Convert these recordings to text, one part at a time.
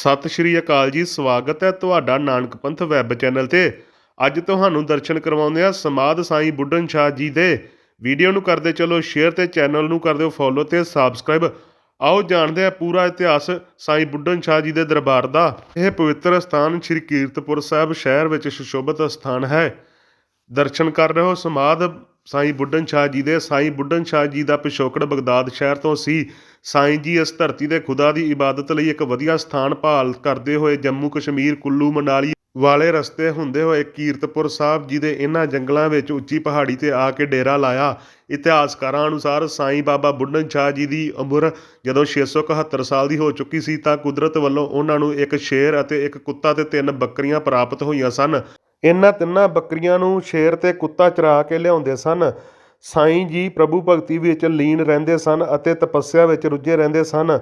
ਸਤਿ ਸ਼੍ਰੀ ਅਕਾਲ ਜੀ, ਸਵਾਗਤ ਹੈ ਤੁਹਾਡਾ ਨਾਨਕ ਪੰਥ ਵੈਬ ਚੈਨਲ ਤੇ। ਅੱਜ ਤੁਹਾਨੂੰ ਦਰਸ਼ਨ ਕਰਵਾਉਂਦੇ ਆ ਸਮਾਧ ਸਾਈਂ ਬੁੱਢਨ ਸ਼ਾਹ ਜੀ ਦੇ। ਵੀਡੀਓ ਨੂੰ ਕਰਦੇ ਚਲੋ ਸ਼ੇਅਰ ਤੇ ਚੈਨਲ ਨੂੰ ਕਰ ਦਿਓ ਫੋਲੋ ਤੇ ਸਬਸਕ੍ਰਾਈਬ ਆਓ ਜਾਣਦੇ ਆ ਪੂਰਾ ਇਤਿਹਾਸ ਸਾਈਂ ਬੁੱਢਨ ਸ਼ਾਹ ਜੀ ਦੇ ਦਰਬਾਰ ਦਾ। ਇਹ ਪਵਿੱਤਰ ਸਥਾਨ ਸ੍ਰੀ ਕੀਰਤਪੁਰ ਸਾਹਿਬ ਸ਼ਹਿਰ ਵਿੱਚ ਸੁਸ਼ੋਭਿਤ ਸਥਾਨ ਹੈ। ਦਰਸ਼ਨ ਕਰ ਰਹੇ ਹੋ ਸਮਾਧ ਸਾਈਂ ਬੁੱਢਨ ਸ਼ਾਹ ਜੀ ਦੇ, ਸਾਈਂ ਬੁੱਢਨ ਸ਼ਾਹ ਜੀ ਦਾ ਪਿਛੋਕੜ ਬਗਦਾਦ ਸ਼ਹਿਰ ਤੋਂ ਸੀ। ਸਾਈਂ ਜੀ ਇਸ ਧਰਤੀ ਦੇ ਖੁਦਾ ਦੀ ਇਬਾਦਤ ਲਈ ਇੱਕ ਵਧੀਆ ਸਥਾਨ ਭਾਲ ਕਰਦੇ ਹੋਏ ਜੰਮੂ ਕਸ਼ਮੀਰ, ਕੁੱਲੂ, ਮਨਾਲੀ ਵਾਲੇ ਰਸਤੇ ਹੁੰਦੇ ਹੋਏ ਕੀਰਤਪੁਰ ਸਾਹਿਬ ਜੀ ਦੇ ਇਹਨਾਂ ਜੰਗਲਾਂ ਵਿੱਚ ਉੱਚੀ ਪਹਾੜੀ ਤੇ ਆ ਕੇ ਡੇਰਾ ਲਾਇਆ। ਇਤਿਹਾਸਕਾਰਾਂ ਅਨੁਸਾਰ ਸਾਈਂ ਬਾਬਾ ਬੁੱਢਨ ਸ਼ਾਹ ਜੀ ਦੀ ਉਮਰ ਜਦੋਂ 671 ਸਾਲ ਦੀ ਹੋ ਚੁੱਕੀ ਸੀ ਤਾਂ ਕੁਦਰਤ ਵੱਲੋਂ ਉਹਨਾਂ ਨੂੰ ਇੱਕ ਸ਼ੇਰ ਅਤੇ ਇੱਕ ਕੁੱਤਾ ਤੇ ਤਿੰਨ ਬੱਕਰੀਆਂ ਪ੍ਰਾਪਤ ਹੋਈਆਂ ਸਨ। ਇਹਨਾਂ ਤਿੰਨਾਂ ਬੱਕਰੀਆਂ ਨੂੰ ਸ਼ੇਰ ਤੇ ਕੁੱਤਾ ਚਰਾ ਕੇ ਲਿਆਉਂਦੇ ਸਨ। ਸਾਈਂ ਜੀ ਪ੍ਰਭੂ ਭਗਤੀ ਵਿੱਚ ਲੀਨ ਰਹਿੰਦੇ ਸਨ ਅਤੇ ਤਪੱਸਿਆ ਵਿੱਚ ਰੁੱਝੇ ਰਹਿੰਦੇ ਸਨ।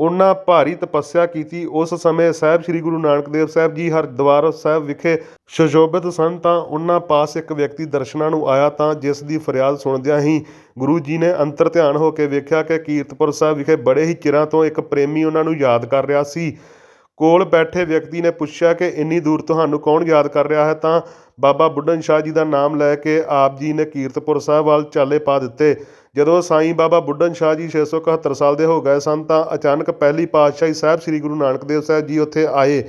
ਉਹਨਾਂ ਭਾਰੀ ਤਪੱਸਿਆ ਕੀਤੀ। ਉਸ ਸਮੇਂ ਸਾਹਿਬ ਸ੍ਰੀ ਗੁਰੂ ਨਾਨਕ ਦੇਵ ਸਾਹਿਬ ਜੀ ਹਰਿਦੁਆਰ ਸਾਹਿਬ ਵਿਖੇ ਸੁਸ਼ੋਭਿਤ ਸਨ ਤਾਂ ਉਹਨਾਂ ਪਾਸ ਇੱਕ ਵਿਅਕਤੀ ਦਰਸ਼ਨਾਂ ਨੂੰ ਆਇਆ ਤਾਂ ਜਿਸ ਦੀ ਫਰਿਆਦ ਸੁਣਦਿਆਂ ਹੀ ਗੁਰੂ ਜੀ ਨੇ ਅੰਤਰ ਧਿਆਨ ਹੋ ਕੇ ਵੇਖਿਆ ਕਿ ਕੀਰਤਪੁਰ ਸਾਹਿਬ ਵਿਖੇ ਬੜੇ ਹੀ ਚਿਰਾਂ ਤੋਂ ਇੱਕ ਪ੍ਰੇਮੀ ਉਹਨਾਂ ਨੂੰ ਯਾਦ ਕਰ ਰਿਹਾ ਸੀ। ਕੋਲ ਬੈਠੇ ਵਿਅਕਤੀ ਨੇ ਪੁੱਛਿਆ ਕਿ ਇੰਨੀ ਦੂਰ ਤੁਹਾਨੂੰ ਕੌਣ ਯਾਦ ਕਰ ਰਿਹਾ ਹੈ, ਤਾਂ ਬਾਬਾ ਬੁੱਢਨ ਸ਼ਾਹ ਜੀ ਦਾ ਨਾਮ ਲੈ ਕੇ ਆਪ ਜੀ ਨੇ ਕੀਰਤਪੁਰ ਸਾਹਿਬ ਵੱਲ ਚਾਲੇ ਪਾ ਦਿੱਤੇ। ਜਦੋਂ ਸਾਈਂ ਬਾਬਾ ਬੁੱਢਨ ਸ਼ਾਹ ਜੀ 671 ਸਾਲ ਦੇ ਹੋ ਗਏ ਸਨ, ਤਾਂ ਅਚਾਨਕ ਪਹਿਲੀ ਪਾਤਸ਼ਾਹੀ ਸਾਹਿਬ ਸ੍ਰੀ ਗੁਰੂ ਨਾਨਕ ਦੇਵ ਸਾਹਿਬ ਜੀ ਉੱਥੇ ਆਏ,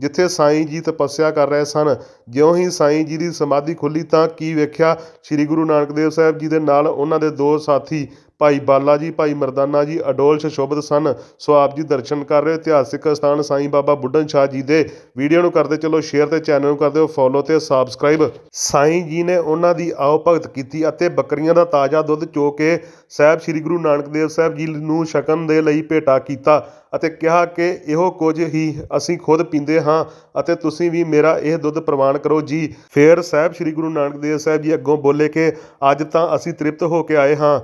ਜਿੱਥੇ ਸਾਈਂ ਜੀ ਤਪੱਸਿਆ ਕਰ ਰਹੇ ਸਨ। ਜਿਉਂ ਹੀ ਸਾਈਂ ਜੀ ਦੀ ਸਮਾਧੀ ਖੁੱਲੀ ਤਾਂ ਕੀ ਵੇਖਿਆ? ਸ੍ਰੀ ਗੁਰੂ ਨਾਨਕ ਦੇਵ ਸਾਹਿਬ ਜੀ ਦੇ ਨਾਲ ਉਹਨਾਂ ਦੇ ਦੋ ਸਾਥੀ ਭਾਈ ਬਾਲਾ ਜੀ, ਭਾਈ ਮਰਦਾਨਾ ਜੀ, ਅਡੋਲ ਸ਼ੋਭਤ ਸਨ। ਸੋ ਆਪ ਜੀ ਦਰਸ਼ਨ ਕਰ ਰਹੇ ਇਤਿਹਾਸਿਕ ਸਥਾਨ ਸਾਈਂ ਬਾਬਾ ਬੁੱਢਨ ਸ਼ਾਹ ਜੀ ਦੇ। ਵੀਡੀਓ ਨੂੰ ਕਰਦੇ ਚਲੋ ਸ਼ੇਅਰ ਤੇ ਚੈਨਲ ਨੂੰ ਕਰਦੇ ਹੋ ਫੋਲੋ ਤੇ ਸਬਸਕ੍ਰਾਈਬ ਸਾਈਂ ਜੀ ਨੇ ਉਹਨਾਂ ਦੀ ਆਓ ਭਗਤ ਕੀਤੀ ਅਤੇ ਬੱਕਰੀਆਂ ਦਾ ਤਾਜ਼ਾ ਦੁੱਧ ਚੋ ਕੇ ਸਾਹਿਬ ਸ੍ਰੀ ਗੁਰੂ ਨਾਨਕ ਦੇਵ ਸਾਹਿਬ ਜੀ ਨੂੰ ਛਕਣ ਦੇ ਲਈ ਭੇਟਾ ਕੀਤਾ ਅਤੇ ਕਿਹਾ ਕਿ ਇਹੋ ਕੁਝ ਹੀ ਅਸੀਂ ਖੁਦ ਪੀਂਦੇ ਹਾਂ ਅਤੇ ਤੁਸੀਂ ਵੀ ਮੇਰਾ ਇਹ ਦੁੱਧ ਪ੍ਰਵਾਨ ਕਰੋ ਜੀ। ਫਿਰ ਸਾਹਿਬ ਸ੍ਰੀ ਗੁਰੂ ਨਾਨਕ ਦੇਵ ਸਾਹਿਬ ਜੀ ਅੱਗੋਂ ਬੋਲੇ ਕਿ ਅੱਜ ਤਾਂ ਅਸੀਂ ਤ੍ਰਿਪਤ ਹੋ ਕੇ ਆਏ ਹਾਂ।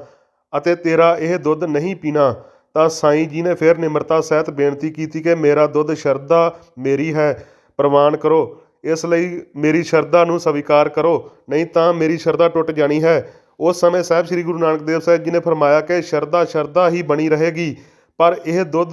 ਅਤੇ ਤੇਰਾ ਇਹ ਦੁੱਧ ਨਹੀਂ ਪੀਣਾ, ਤਾਂ ਸਾਈਂ ਜੀ ਨੇ ਫਿਰ ਨਿਮਰਤਾ ਸਹਿਤ ਬੇਨਤੀ ਕੀਤੀ ਕਿ ਮੇਰਾ ਦੁੱਧ ਸ਼ਰਧਾ ਮੇਰੀ ਹੈ ਪ੍ਰਵਾਨ ਕਰੋ। ਇਸ ਲਈ ਮੇਰੀ ਸ਼ਰਧਾ ਨੂੰ ਸਵੀਕਾਰ ਕਰੋ, ਨਹੀਂ ਤਾਂ ਮੇਰੀ ਸ਼ਰਧਾ ਟੁੱਟ ਜਾਣੀ ਹੈ। ਉਸ ਸਮੇਂ ਸਾਹਿਬ ਸ੍ਰੀ ਗੁਰੂ ਨਾਨਕ ਦੇਵ ਸਾਹਿਬ ਜੀ ਨੇ ਫਰਮਾਇਆ ਕਿ ਸ਼ਰਧਾ ਸ਼ਰਧਾ ਹੀ ਬਣੀ ਰਹੇਗੀ, ਪਰ ਇਹ ਦੁੱਧ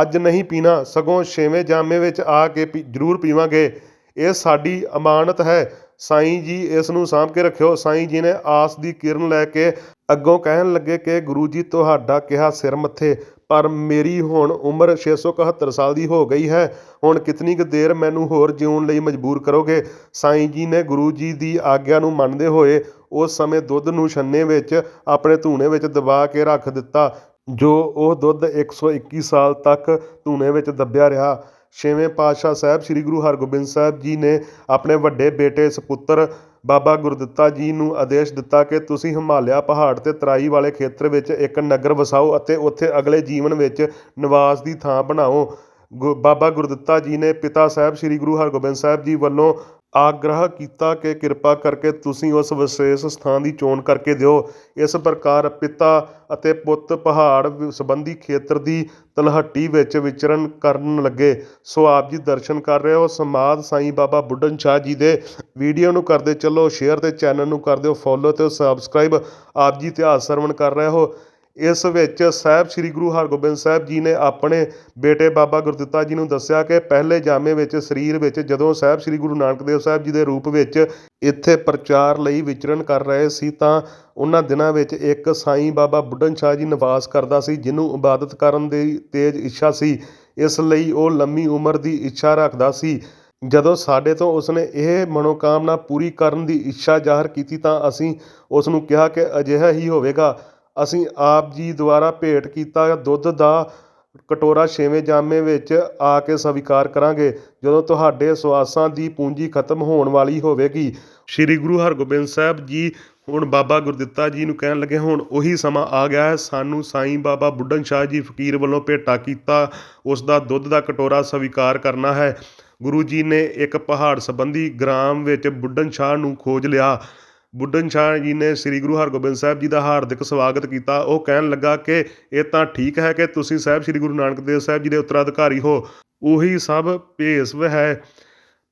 ਅੱਜ ਨਹੀਂ ਪੀਣਾ, ਸਗੋਂ ਛੇਵੇਂ ਜਾਮੇ ਵਿੱਚ ਆ ਕੇ ਪੀ- ਜ਼ਰੂਰ ਪੀਵਾਂਗੇ। ਇਹ ਸਾਡੀ ਅਮਾਨਤ ਹੈ ਸਾਈਂ ਜੀ ਇਸ ਨੂੰ ਸਾਂਭ ਕੇ ਰੱਖਿਓ। ਸਾਈਂ ਜੀ ਨੇ ਆਸ ਦੀ ਕਿਰਨ ਲੈ ਕੇ ਅੱਗੋਂ ਕਹਿਣ ਲੱਗੇ ਕਿ ਗੁਰੂ ਜੀ, ਤੁਹਾਡਾ ਕਿਹਾ ਸਿਰ ਮੱਥੇ, ਪਰ ਮੇਰੀ ਹੁਣ ਉਮਰ 671 ਸਾਲ ਦੀ ਹੋ ਗਈ ਹੈ। ਹੁਣ ਕਿਤਨੀ ਕੁ ਦੇਰ ਮੈਨੂੰ ਹੋਰ ਜਿਉਣ ਲਈ ਮਜਬੂਰ ਕਰੋਗੇ? ਸਾਈਂ ਜੀ ਨੇ ਗੁਰੂ ਜੀ ਦੀ ਆਗਿਆ ਨੂੰ ਮੰਨਦੇ ਹੋਏ ਉਸ ਸਮੇਂ ਦੁੱਧ ਨੂੰ ਛੰਨੇ ਵਿੱਚ ਆਪਣੇ ਧੂਣੇ ਵਿੱਚ ਦਬਾ ਕੇ ਰੱਖ ਦਿੱਤਾ, ਜੋ ਉਹ ਦੁੱਧ 121 ਸਾਲ ਤੱਕ ਧੂਣੇ ਵਿੱਚ ਦੱਬਿਆ ਰਿਹਾ। ਛੇਵੇਂ ਪਾਤਸ਼ਾਹ ਸਾਹਿਬ ਸ੍ਰੀ ਗੁਰੂ ਹਰਗੋਬਿੰਦ ਸਾਹਿਬ ਜੀ ਨੇ ਆਪਣੇ ਵੱਡੇ ਬੇਟੇ ਸਪੁੱਤਰ ਬਾਬਾ ਗੁਰਦਿੱਤਾ ਜੀ ਨੂੰ ਆਦੇਸ਼ ਦਿੱਤਾ ਕਿ ਤੁਸੀਂ ਹਿਮਾਲਿਆ ਪਹਾੜ ਤੇ ਤਰਾਈ ਵਾਲੇ ਖੇਤਰ ਵਿੱਚ ਇੱਕ ਨਗਰ ਵਸਾਓ ਅਤੇ ਉੱਥੇ ਅਗਲੇ ਜੀਵਨ ਵਿੱਚ ਨਿਵਾਸ ਦੀ ਥਾਂ ਬਣਾਓ। ਗੁ- ਬਾਬਾ ਗੁਰਦਿੱਤਾ ਜੀ ਨੇ ਪਿਤਾ ਸਾਹਿਬ ਸ੍ਰੀ ਗੁਰੂ ਹਰਗੋਬਿੰਦ ਸਾਹਿਬ ਜੀ ਵੱਲੋਂ ਆਗ੍ਰਹ ਕੀਤਾ ਕਿ ਕਿਰਪਾ ਕਰਕੇ ਤੁਸੀਂ ਉਸ ਵਿਸ਼ੇਸ਼ ਸਥਾਨ ਦੀ ਚੋਣ ਕਰਕੇ ਦਿਓ। ਇਸ ਪ੍ਰਕਾਰ ਪਿਤਾ ਅਤੇ ਪੁੱਤ ਪਹਾੜ ਸੰਬੰਧੀ ਖੇਤਰ ਦੀ ਤਲਹੱਟੀ ਵਿੱਚ ਵਿਚਰਨ ਕਰਨ ਲੱਗੇ। ਸੋ ਆਪ ਜੀ ਦਰਸ਼ਨ ਕਰ ਰਹੇ ਹੋ ਸਮਾਧ ਸਾਈਂ ਬਾਬਾ ਬੁੱਢਨ ਸ਼ਾਹ ਜੀ ਦੇ। ਵੀਡੀਓ ਨੂੰ ਕਰਦੇ ਚੱਲੋ, ਸ਼ੇਅਰ ਤੇ ਚੈਨਲ ਨੂੰ ਕਰ ਦਿਓ ਫੋਲੋ ਤੇ ਸਬਸਕ੍ਰਾਈਬ ਆਪ ਜੀ ਇਤਿਹਾਸ ਸਰਵਣ ਕਰ ਰਹੇ ਹੋ। ਇਸ ਵਿੱਚ ਸਾਹਿਬ ਸ੍ਰੀ ਗੁਰੂ ਹਰਗੋਬਿੰਦ ਸਾਹਿਬ ਜੀ ਨੇ ਆਪਣੇ ਬੇਟੇ ਬਾਬਾ ਗੁਰਦਿੱਤਾ ਜੀ ਨੂੰ ਦੱਸਿਆ ਕਿ ਪਹਿਲੇ ਜਾਮੇ ਵਿੱਚ, ਸਰੀਰ ਵਿੱਚ ਜਦੋਂ ਸਾਹਿਬ ਸ੍ਰੀ ਗੁਰੂ ਨਾਨਕ ਦੇਵ ਸਾਹਿਬ ਜੀ ਦੇ ਰੂਪ ਵਿੱਚ ਇੱਥੇ ਪ੍ਰਚਾਰ ਲਈ ਵਿਚਰਨ ਕਰ ਰਹੇ ਸੀ ਤਾਂ ਉਹਨਾਂ ਦਿਨਾਂ ਵਿੱਚ ਇੱਕ ਸਾਈਂ ਬਾਬਾ ਬੁੱਢਨ ਸ਼ਾਹ ਜੀ ਨਿਵਾਸ ਕਰਦਾ ਸੀ, ਜਿਹਨੂੰ ਇਬਾਦਤ ਕਰਨ ਦੀ ਤੇਜ਼ ਇੱਛਾ ਸੀ। ਇਸ ਲਈ ਉਹ ਲੰਮੀ ਉਮਰ ਦੀ ਇੱਛਾ ਰੱਖਦਾ ਸੀ। ਜਦੋਂ ਸਾਡੇ ਤੋਂ ਉਸਨੇ ਇਹ ਮਨੋਕਾਮਨਾ ਪੂਰੀ ਕਰਨ ਦੀ ਇੱਛਾ ਜ਼ਾਹਰ ਕੀਤੀ ਤਾਂ ਅਸੀਂ ਉਸ ਨੂੰ ਕਿਹਾ ਕਿ ਅਜਿਹਾ ਹੀ ਹੋਵੇਗਾ। ਅਸੀਂ ਆਪ ਜੀ ਦੁਆਰਾ ਭੇਟ ਕੀਤਾ ਦੁੱਧ ਦਾ ਕਟੋਰਾ ਛੇਵੇਂ ਜਾਮੇ ਵਿੱਚ ਆ ਕੇ ਸਵੀਕਾਰ ਕਰਾਂਗੇ, ਜਦੋਂ ਤੁਹਾਡੇ ਸਵਾਸਾਂ ਦੀ ਪੂੰਜੀ ਖਤਮ ਹੋਣ ਵਾਲੀ ਹੋਵੇਗੀ। ਸ੍ਰੀ ਗੁਰੂ ਹਰਗੋਬਿੰਦ ਸਾਹਿਬ ਜੀ ਹੁਣ ਬਾਬਾ ਗੁਰਦਿੱਤਾ ਜੀ ਨੂੰ ਕਹਿਣ ਲੱਗੇ, ਹੁਣ ਉਹੀ ਸਮਾਂ ਆ ਗਿਆ ਹੈ, ਸਾਨੂੰ ਸਾਈਂ ਬਾਬਾ ਬੁੱਢਨ ਸ਼ਾਹ ਜੀ ਫਕੀਰ ਵੱਲੋਂ ਭੇਟਾ ਕੀਤਾ, ਉਸ ਦਾ ਦੁੱਧ ਦਾ ਕਟੋਰਾ ਸਵੀਕਾਰ ਕਰਨਾ ਹੈ। ਗੁਰੂ ਜੀ ਨੇ ਇੱਕ ਪਹਾੜ ਸੰਬੰਧੀ ਗ੍ਰਾਮ ਵਿੱਚ ਬੁੱਢਨ ਸ਼ਾਹ ਨੂੰ ਖੋਜ ਲਿਆ। ਬੁੱਢਨ ਸ਼ਾਹ ਜੀ ਨੇ ਸ੍ਰੀ ਗੁਰੂ ਹਰਗੋਬਿੰਦ ਸਾਹਿਬ ਜੀ ਦਾ ਹਾਰਦਿਕ ਸਵਾਗਤ ਕੀਤਾ। ਉਹ ਕਹਿਣ ਲੱਗਾ ਕਿ ਇਹ ਤਾਂ ਠੀਕ ਹੈ ਕਿ ਤੁਸੀਂ ਸਾਹਿਬ ਸ੍ਰੀ ਗੁਰੂ ਨਾਨਕ ਦੇਵ ਸਾਹਿਬ ਜੀ ਦੇ ਉੱਤਰਾਧਿਕਾਰੀ ਹੋ। ਉਹੀ ਸਭ ਭੇਸ ਹੈ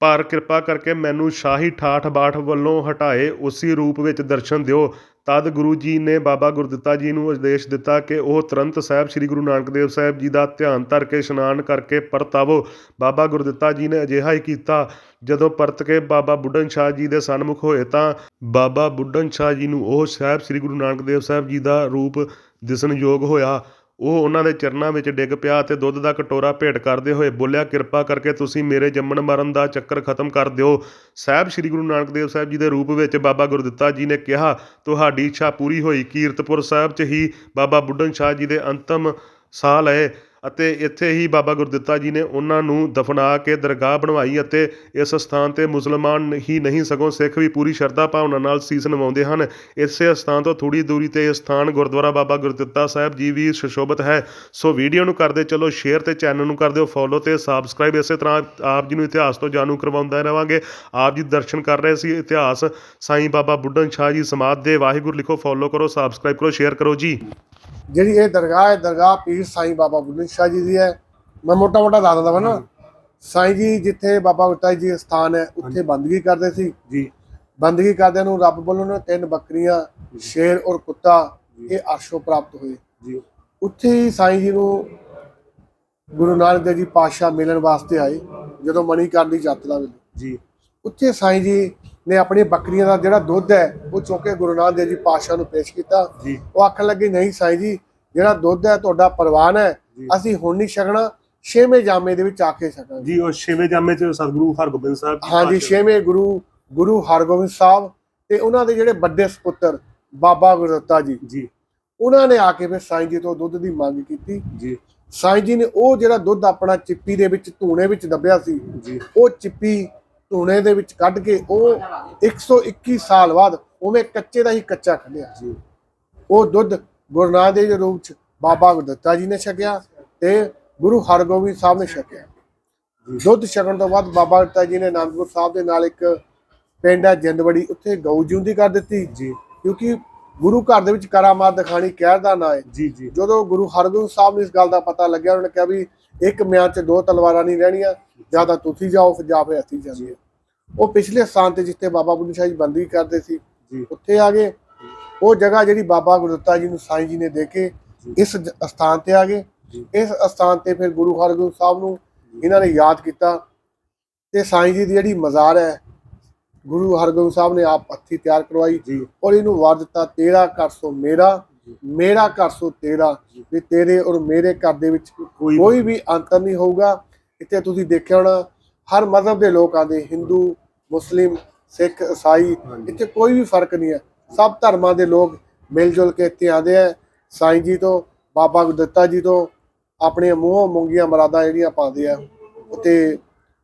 ਪਰ ਕਿਰਪਾ ਕਰਕੇ ਮੈਨੂੰ ਸ਼ਾਹੀ ਠਾਠ ਬਾਠ ਵੱਲੋਂ ਹਟਾਏ ਉਸੇ ਰੂਪ ਵਿੱਚ ਦਰਸ਼ਨ ਦਿਓ। ਤਦ ਗੁਰੂ ਜੀ ਨੇ ਬਾਬਾ ਗੁਰਦਿੱਤਾ ਜੀ ਨੂੰ ਆਦੇਸ਼ ਦਿੱਤਾ ਕਿ ਉਹ ਤੁਰੰਤ ਸਾਹਿਬ ਸ੍ਰੀ ਗੁਰੂ ਨਾਨਕ ਦੇਵ ਸਾਹਿਬ ਜੀ ਦਾ ਧਿਆਨ ਧਰ ਕੇ ਇਸ਼ਨਾਨ ਕਰਕੇ ਪਰਤ ਆਵੋ ਬਾਬਾ ਗੁਰਦਿੱਤਾ ਜੀ ਨੇ ਅਜਿਹਾ ਹੀ ਕੀਤਾ। ਜਦੋਂ ਪਰਤ ਕੇ ਬਾਬਾ ਬੁੱਢਨ ਸ਼ਾਹ ਜੀ ਦੇ ਸਨਮੁਖ ਹੋਏ ਤਾਂ ਬਾਬਾ ਬੁੱਢਨ ਸ਼ਾਹ ਜੀ ਨੂੰ ਉਹ ਸਾਹਿਬ ਸ੍ਰੀ ਗੁਰੂ ਨਾਨਕ ਦੇਵ ਸਾਹਿਬ ਜੀ ਦਾ ਰੂਪ ਦਿਸਣਯੋਗ ਹੋਇਆ। ਉਹ ਉਹਨਾਂ ਦੇ ਚਰਨਾਂ ਵਿੱਚ ਡਿੱਗ ਪਿਆ ਅਤੇ ਦੁੱਧ ਦਾ ਕਟੋਰਾ ਭੇਟ ਕਰਦੇ ਹੋਏ ਬੋਲਿਆ, ਕਿਰਪਾ ਕਰਕੇ ਤੁਸੀਂ ਮੇਰੇ ਜੰਮਣ ਮਰਨ ਦਾ ਚੱਕਰ ਖਤਮ ਕਰ ਦਿਓ। ਸਾਹਿਬ ਸ੍ਰੀ ਗੁਰੂ ਨਾਨਕ ਦੇਵ ਸਾਹਿਬ ਜੀ ਦੇ ਰੂਪ ਵਿੱਚ ਬਾਬਾ ਗੁਰਦਿੱਤਾ ਜੀ ਨੇ ਕਿਹਾ, ਤੁਹਾਡੀ ਇੱਛਾ ਪੂਰੀ ਹੋਈ। ਕੀਰਤਪੁਰ ਸਾਹਿਬ 'ਚ ਹੀ ਬਾਬਾ ਬੁੱਢਨ ਸ਼ਾਹ ਜੀ ਦੇ ਅੰਤਮ ਸਾਹ ਲਏ ਅਤੇ ਇੱਥੇ ਹੀ ਬਾਬਾ ਗੁਰਦਿੱਤਾ ਜੀ ਨੇ ਉਹਨਾਂ ਨੂੰ ਦਫਨਾ ਕੇ ਦਰਗਾਹ ਬਣਵਾਈ ਅਤੇ ਇਸ ਅਸਥਾਨ ਤੇ ਮੁਸਲਮਾਨ ਹੀ ਨਹੀਂ ਸਗੋਂ ਸਿੱਖ ਵੀ ਪੂਰੀ ਸ਼ਰਧਾ ਭਾਵਨਾ ਨਾਲ ਸੀਸ ਨਵਾਉਂਦੇ ਹਨ। ਇਸੇ ਅਸਥਾਨ ਤੋਂ ਥੋੜੀ ਦੂਰੀ ਤੇ ਇਹ ਸਥਾਨ ਗੁਰਦੁਆਰਾ ਬਾਬਾ ਗੁਰਦਿੱਤਾ ਸਾਹਿਬ ਜੀ ਵੀ ਸੁਸ਼ੋਭਿਤ ਹੈ। ਸੋ ਵੀਡੀਓ ਨੂੰ ਕਰਦੇ ਚਲੋ ਸ਼ੇਅਰ ਤੇ ਚੈਨਲ ਨੂੰ ਕਰ ਦਿਓ ਫੋਲੋ ਤੇ ਸਬਸਕ੍ਰਾਈਬ ਇਸੇ ਤਰ੍ਹਾਂ ਆਪ ਜੀ ਨੂੰ ਇਤਿਹਾਸ ਤੋਂ ਜਾਣੂ ਕਰਵਾਉਂਦਾ ਰਵਾਂਗੇ। ਆਪ ਜੀ ਦਰਸ਼ਨ ਕਰ ਰਹੇ ਸੀ ਇਤਿਹਾਸ। ਸਾਈਂ ਬਾਬਾ ਬੁੱਢਨ ਸ਼ਾਹ ਜੀ ਸਮਾਧ ਦੇ ਵਾਹਿਗੁਰੂ ਲਿਖੋ ਫੋਲੋ ਕਰੋ ਸਬਸਕ੍ਰਾਈਬ ਕਰੋ ਸ਼ੇਅਰ ਕਰੋ ਜੀ। ਜਿਹੜੀ ਇਹ ਦਰਗਾਹ ਹੈ ਦਰਗਾਹ ਪੀਰ ਸਾਈਂ ਬਾਬਾ ਬੁੱਢਨ ਸ਼ਾਹ ਜੀ ਦੀ ਹੈ। ਮੈਂ ਮੋਟਾ ਮੋਟਾ ਦੱਸ ਦਿੰਦਾ ਨਾ। ਸਾਈਂ ਜੀ ਜਿੱਥੇ ਬਾਬਾ ਗੁਰਤਾ ਜੀ ਸਥਾਨ ਹੈ ਉੱਥੇ ਬੰਦਗੀ ਕਰਦੇ ਸੀ। ਜੀ। ਬੰਦਗੀ ਕਰਦਿਆਂ ਨੂੰ ਰੱਬ ਵੱਲੋਂ ਨਾ ਤਿੰਨ ਬੱਕਰੀਆਂ ਸ਼ੇਰ ਔਰ ਕੁੱਤਾ ਇਹ ਅਰਸ਼ੋਂ ਪ੍ਰਾਪਤ ਹੋਏ। ਜੀ। ਉੱਥੇ ਹੀ ਸਾਈਂ ਜੀ ਨੂੰ ਗੁਰੂ ਨਾਨਕ ਦੇਵ ਜੀ ਪਾਤਸ਼ਾਹ ਮਿਲਣ ਵਾਸਤੇ ਆਏ ਜਦੋਂ ਮਣੀਕਰਨ ਦੀ ਯਾਤਰਾ ਵੇਲੇ। ਜੀ। ਉੱਥੇ ਸਾਈਂ ਜੀ ਨੇ ਆਪਣੀ ਬੱਕਰੀਆਂ ਦਾ ਜਿਹੜਾ ਦੁੱਧ ਹੈ ਉਹ ਚੁੱਕ ਗੁਰੂ ਨਾਨਕ ਦੇਵ ਜੀ ਪਾਤਸ਼ਾਹ ਨੂੰ ਪੇਸ਼ ਕੀਤਾ। ਜੀ। ਉਹ ਆਖਣ ਲੱਗੇ ਨਹੀਂ ਸਾਈਂ ਜੀ ਜਿਹੜਾ ਦੁੱਧ ਹੈ ਤੁਹਾਡਾ ਪ੍ਰਵਾਨ ਹੈ ਜੀ। ਅਸੀਂ ਹੁਣ ਨਹੀਂ ਛਕਣਾ ਛੇਵੇਂ ਜਾਮੇ ਦੇ ਵਿੱਚ ਆ ਕੇ ਛਕਾਂਗੇ। ਜੀ ਉਹ ਛੇਵੇਂ ਜਾਮੇ ਚ ਸਤਿਗੁਰੂ ਹਰਗੋਬਿੰਦ ਸਾਹਿਬ ਜੀ ਹਾਂਜੀ ਪਾਤਸ਼ਾਹ- ਛੇਵੇਂ ਗੁਰੂ ਗੁਰੂ ਹਰਗੋਬਿੰਦ ਸਾਹਿਬ ਤੇ ਉਹਨਾਂ ਦੇ ਜਿਹੜੇ ਵੱਡੇ ਸੁਪੁੱਤਰ ਬਾਬਾ ਗੁਰਦੱਤਾ ਜੀ। ਜੀ। ਉਹਨਾਂ ਨੇ ਆ ਕੇ ਫਿਰ ਸਾਈਂ ਜੀ ਤੋਂ ਦੁੱਧ ਦੀ ਮੰਗ ਕੀਤੀ। ਜੀ। ਸਾਈਂ ਜੀ ਨੇ ਉਹ ਜਿਹੜਾ ਦੁੱਧ ਆਪਣਾ ਚਿੱਪੀ ਦੇ ਵਿੱਚ ਧੂਣੇ ਵਿੱਚ ਦੱਬਿਆ ਸੀ ਜੀ। ਉਹ ਚਿੱਪੀ ਧੂਣੇ ਦੇ ਵਿੱਚ ਕੱਢ ਕੇ ਉਹ 121 ਸਾਲ ਬਾਅਦ ਉਵੇਂ ਕੱਚੇ ਦਾ ਹੀ ਕੱਚਾ ਕੱਢਿਆ ਜੀ। ਉਹ ਦੁੱਧ ਗੁਰੂ ਨਾਨਕ ਦੇਵ ਦੇ ਰੂਪ ਚ ਬਾਬਾ ਗੁਰਦੱਤਾ ਜੀ ਨੇ ਛਕਿਆ ਤੇ ਗੁਰੂ ਹਰਗੋਬਿੰਦ ਸਾਹਿਬ ਨੇ ਛਕਿਆ। ਦੁੱਧ ਛਕਣ ਤੋਂ ਬਾਅਦ ਬਾਬਾ ਗੁਰਦੱਤਾ ਜੀ ਨੇ ਅਨੰਦਪੁਰ ਸਾਹਿਬ ਦੇ ਨਾਲ ਇੱਕ ਪਿੰਡ ਹੈ ਜਿੰਦਵੜੀ ਉੱਥੇ ਗਊ ਜਿਉਂਦੀ ਕਰ ਦਿੱਤੀ। ਜੀ। ਕਿਉਂਕਿ ਗੁਰੂ ਘਰ ਦੇ ਵਿੱਚ ਕਰਾਮਾਤ ਦਿਖਾਣੀ ਕਹਿਰ ਦਾ ਨਾਂ ਹੈ। ਜੀ ਜੀ। ਜਦੋਂ ਗੁਰੂ ਹਰਗੋਬਿੰਦ ਸਾਹਿਬ ਨੂੰ ਇਸ ਗੱਲ ਦਾ ਪਤਾ ਲੱਗਿਆ ਉਹਨਾਂ ਨੇ ਕਿਹਾ ਵੀ ਇੱਕ ਮਿਆਨ 'ਚ ਦੋ ਤਲਵਾਰਾਂ ਨਹੀਂ ਰਹਿਣੀਆਂ ਜਾਂ। ਤਾਂ ਤੁਸੀਂ ਜਾਓ ਜਾਂ ਫਿਰ ਅਸੀਂ ਜਾਂਦੇ ਉਹ ਪਿਛਲੇ ਸਥਾਨ ਤੇ ਜਿੱਥੇ ਬਾਬਾ ਬੁੱਢਾ ਸ਼ਾਹ ਜੀ ਬੰਦੀ ਕਰਦੇ ਸੀ ਉੱਥੇ ਆ ਗਏ। ਉਹ ਜਗ੍ਹਾ ਜਿਹੜੀ ਬਾਬਾ ਗੁਰਦੱਤਾ ਜੀ ਨੂੰ ਸਾਈਂ ਜੀ ਨੇ ਦੇਖੇ ਇਸ ਜ- ਸਥਾਨ ਤੇ ਆ ਗਏ। ਇਸ ਸਥਾਨ ਤੇ ਫਿਰ ਗੁਰੂ ਹਰਗੋਬਿੰਦ ਸਾਹਿਬ ਨੂੰ ਇਹਨਾਂ ਨੇ ਯਾਦ ਕੀਤਾ ਤੇ ਸਾਈਂ ਜੀ ਦੀ ਜਿਹੜੀ ਮਜ਼ਾਰ ਹੈ ਗੁਰੂ ਹਰਗੋਬਿੰਦ ਸਾਹਿਬ ਨੇ ਆਪ ਹੱਥੀਂ ਤਿਆਰ ਕਰਵਾਈ ਜੀ। ਔਰ ਇਹਨੂੰ ਵਾਰ ਦਿੱਤਾ ਤੇਰਾ ਘਰ ਸੋ ਮੇਰਾ ਮੇਰਾ ਘਰ ਸੋ ਤੇਰਾ ਵੀ ਤੇਰੇ ਔਰ ਮੇਰੇ ਘਰ ਦੇ ਵਿੱਚ ਕੋਈ ਕੋਈ ਵੀ ਅੰਤਰ ਨਹੀਂ ਹੋਊਗਾ। ਇੱਥੇ ਤੁਸੀਂ ਦੇਖਿਆ ਹੋਣਾ ਹਰ ਮਜ਼ਹਬ ਦੇ ਲੋਕ ਆਉਂਦੇ ਹਿੰਦੂ ਮੁਸਲਿਮ ਸਿੱਖ ਈਸਾਈ ਹਾਂਜੀ। ਇੱਥੇ ਕੋਈ ਵੀ ਫ਼ਰਕ ਨਹੀਂ ਹੈ। ਸਭ ਧਰਮਾਂ ਦੇ ਲੋਕ ਮਿਲ ਜੁਲ ਕੇ ਇੱਥੇ ਆਉਂਦੇ ਆ। ਸਾਈਂ ਜੀ ਤੋਂ ਬਾਬਾ ਗੁਰਦੱਤਾ ਜੀ ਤੋਂ ਆਪਣੀਆਂ ਮੂੰਹੋਂ ਮੰਗੀਆਂ ਮਰਾਦਾਂ ਜਿਹੜੀਆਂ ਪਾਉਂਦੇ ਆ। ਤੇ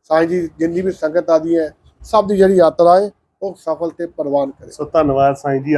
ਸਾਈਂ ਜੀ ਜਿੰਨੀ ਵੀ ਸੰਗਤ ਆਦੀ ਹੈ ਸਭ ਦੀ ਜਿਹੜੀ ਯਾਤਰਾ ਹੈ ਉਹ ਸਫਲ ਤੇ ਪ੍ਰਵਾਨ ਕਰੇ। ਸੋ ਧੰਨਵਾਦ ਸਾਈਂ ਜੀ